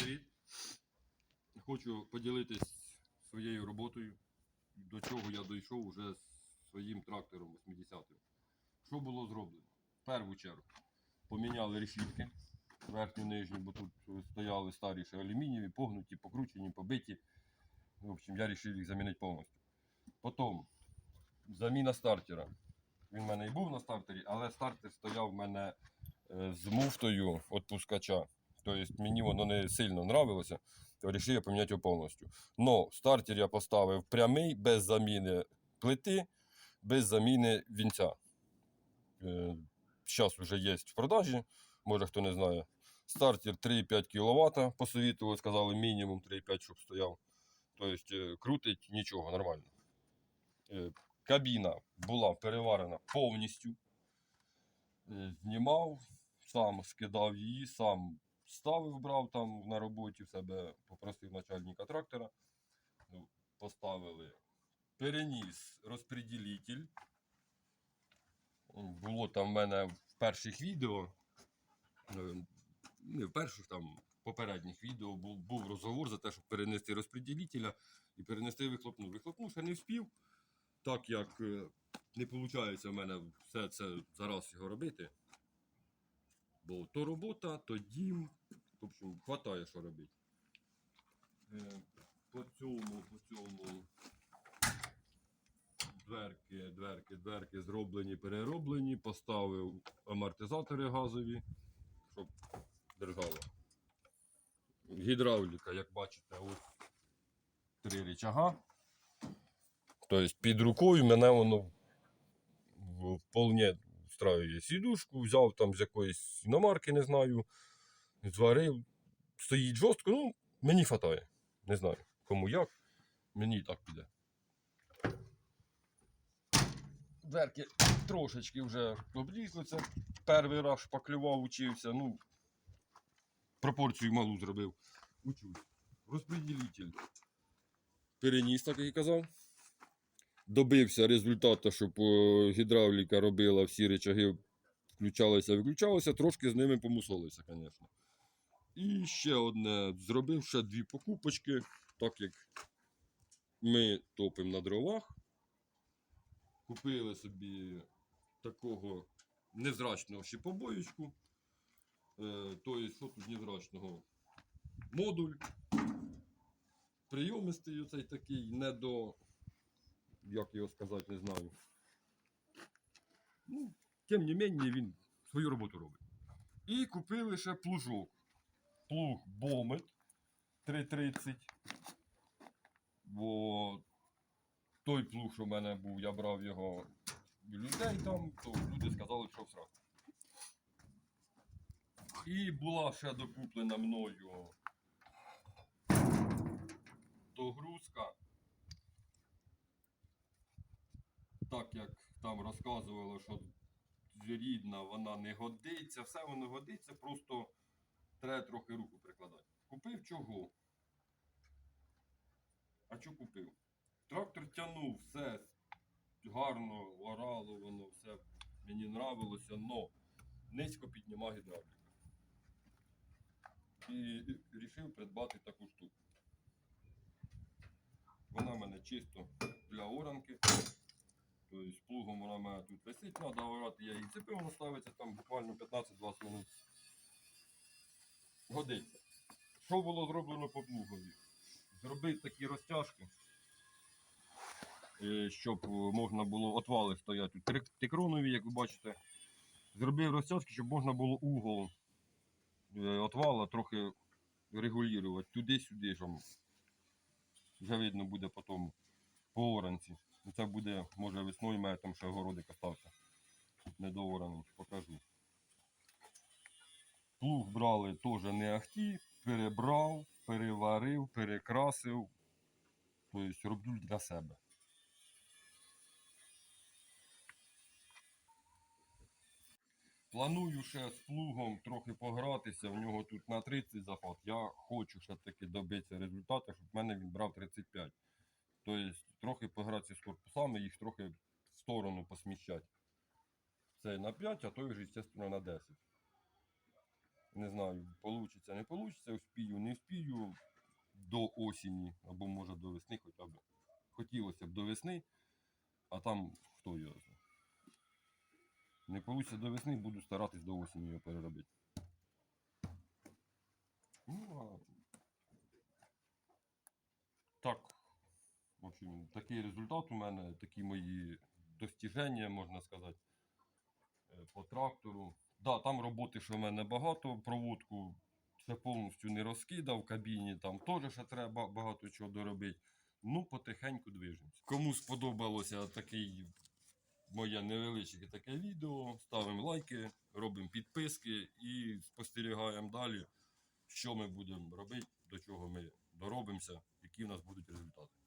Привіт! Хочу поділитись своєю роботою, до чого я дійшов уже з своїм трактором 80-м. Що було зроблено? В першу чергу поміняли решітки верхню нижню, бо тут стояли старі ще алюмінієві, погнуті, покручені, побиті. В общем, я вирішив їх замінити повністю. Потім заміна стартера. Він в мене і був на стартері, але стартер стояв в мене е, з муфтою відпускача. Тобто мені воно не сильно нравилося, вирішив я поміняти його повністю. Но стартер я поставив прямий, без заміни плити, без заміни вінця. Зараз вже є в продажі, може хто не знає. Стартер 3,5 кВт посовітували, сказали мінімум 3,5, щоб стояв. Тобто е, крутить нічого, нормально. Е, Кабіна була переварена повністю. Е, Знімав, сам скидав її, сам ставив, брав там на роботі в себе, попросив начальника трактора. Ну, поставили. Переніс розпреділитель. Було там в мене в перших відео. е, Не в перших там попередніх відео був, був розговор за те, щоб перенести розпреділителя і перенести вихлопну. Вихлопну ще не вспів, так як е, не виходить в мене все це зараз його робити. Бо то робота, то дім. В общем, хватає, що робити. Е, По цьому, по цьому дверки, дверки, дверки зроблені, перероблені. Поставив амортизатори газові, щоб держало. Гідравліка, як бачите, ось три рычага. Тобто під рукою мене воно вполне встраює сідушку, взяв там з якоїсь іномарки, не знаю, зварив. Стоїть жорстко, ну, мені хватає. Не знаю, кому як. Мені і так піде. Дверки трошечки вже облізли. Це перший раз шпаклював, учився. Ну, пропорцію малу зробив. Учусь. Розпреділитель. Переніс, так як і казав. Добився результату, щоб е, гідравліка робила всі речаги, включалися, виключалися, трошки з ними помусолися, звісно. І ще одне зробив ще дві покупочки, так як ми топимо на дровах. Купили собі такого незрачного ще побоючку. Е, тобто, що тут незрачного? Модуль. Прийомистий оцей такий, не до. Як його сказати, не знаю. Ну, тим не менше, він свою роботу робить. І купили ще плужок. Плуг Бомет 330. Бо той плуг, що в мене був, я брав його у людей там, то люди сказали, що всрав. І була ще докуплена мною догрузка. Так як там розказувало, що рідна вона не годиться, все воно годиться, просто треба трохи руку прикладати. Купив чого? А що купив? Трактор тягнув, все гарно, орало воно, все мені нравилося, но низько піднімав гідравліка. І вирішив придбати таку штуку. Вона в мене чисто для оранки. Тобто плугом вона в мене тут висить, треба орати, я її цепив, вона ставиться там буквально 15-20 минут. Годиться. Що було зроблено по плугові? Зробити такі розтяжки, е, щоб е, можна було отвали стоять тут тикронові, як ви бачите. Зробив розтяжки, щоб можна було угол е, отвала трохи регулювати туди-сюди. Вже видно буде потім по оранці. Це буде, може, весною мене там ще городик остався. Недоораний, покажу. Плуг брали теж не ахті, перебрав, переварив, перекрасив. Тобто роблю для себе. Планую ще з плугом трохи погратися, в нього тут на 30 заход. Я хочу ще таки добитися результату, щоб в мене він брав 35. Тобто трохи погратися з корпусами, їх трохи в сторону посміщати. Цей на 5, а той вже, звісно, на 10. Не знаю, получиться, не получиться, успію, не успію до осені, або може до весни хоча б. Хотілося б до весни, а там хто його знає. Не вийде до весни, буду старатись до осені його переробити. Ну, а... Так. В общем, такий результат у мене, такі мої достіження, можна сказати, е, по трактору. Да, там роботи, що в мене багато, проводку це повністю не розкидав, в кабіні там теж ще треба багато чого доробити. Ну, потихеньку движемося. Кому сподобалося такий моє невеличке таке відео, ставимо лайки, робимо підписки і спостерігаємо далі, що ми будемо робити, до чого ми доробимося, які в нас будуть результати.